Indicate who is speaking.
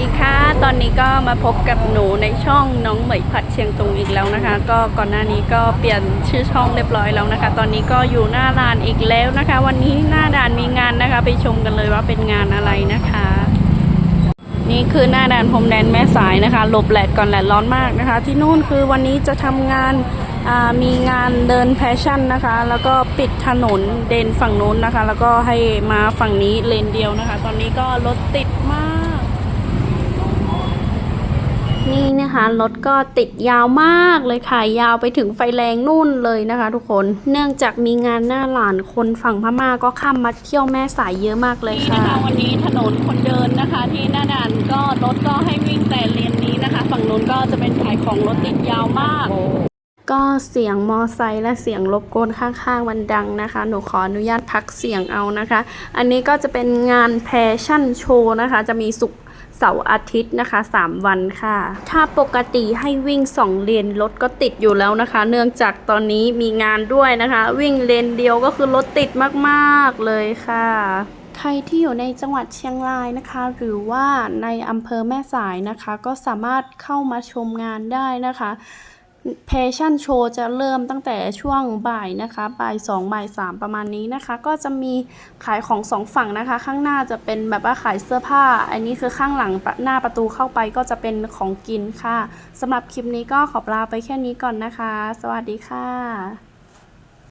Speaker 1: ดีค่ะ ตอนนี้ก็มาพบกับหนูในช่องน้องเหมยผัดเชียงตุงอีกแล้วนะคะ ก็ก่อนหน้านี้ก็เปลี่ยนชื่อช่องเรียบร้อยแล้วนะคะ ตอนนี้ก็อยู่หน้าร้านอีกแล้วนะคะ วันนี้หน้าด่านมีงานนะคะ ไปชมกันเลยว่าเป็นงานอะไรนะคะ นี่คือหน้าด่านพรมแดนแม่สายนะคะหลบแดดก่อนแดดร้อนมากนะคะ ที่นู่นคือวันนี้จะทำงานมีงานเดินแพชชั่นนะคะ แล้วก็ปิดถนนเดินฝั่งนู้นนะคะ แล้วก็ให้มาฝั่งนี้เลนเดียวนะคะ ตอนนี้ก็รถติดมาก นี่นะคะรถก็ติดยาวมากเลยค่ะ ยาวไปถึงไฟแรงนู่นเลยนะคะ ทุกคน เนื่องจากมีงานหน้าหลานคนฝั่งพม่าก็ข้ามมาเที่ยวแม่สายเยอะมากเลย
Speaker 2: นี่
Speaker 1: ค่ะ
Speaker 2: นะคะวันนี้ถนนคนเดินนะคะ ที่หน้าด่านก็รถก็ให้วิ่งแต่เลนนี้นะคะ ฝั่งนู้นก็จะเป็นขายของรถติดยาวมาก
Speaker 1: ก็เสียงมอไซค์และเสียงรบกวนข้างๆมันดังนะคะ หนูขออนุญาตพักเสียงเอานะคะ อันนี้ก็จะเป็นงานแพชชั่นโชว์นะคะ จะมีสุกร์ เสาร์อาทิตย์นะคะ 3 วันค่ะ ถ้าปกติให้วิ่ง 2 เลนรถก็ติดอยู่แล้วนะคะ เนื่องจากตอนนี้มีงานด้วยนะคะ วิ่งเลนเดียวก็คือรถติดมากๆเลยค่ะใครที่อยู่ในจังหวัดเชียงรายนะคะ หรือว่าในอำเภอแม่สายนะคะ ก็สามารถเข้ามาชมงานได้นะคะ แพชชั่นโชว์จะเริ่มตั้งแต่ช่วงบ่ายนะคะบ่ายสองบ่ายสามประมาณนี้นะคะ ก็จะมีขายของสองฝั่งนะคะ ข้างหน้าจะเป็นแบบว่าขายเสื้อผ้า อันนี้คือข้างหลังหน้าประตูเข้าไปก็จะเป็นของกินค่ะสำหรับคลิปนี้ก็ขอลาไปแค่นี้ก่อนนะคะ สวัสดีค่ะ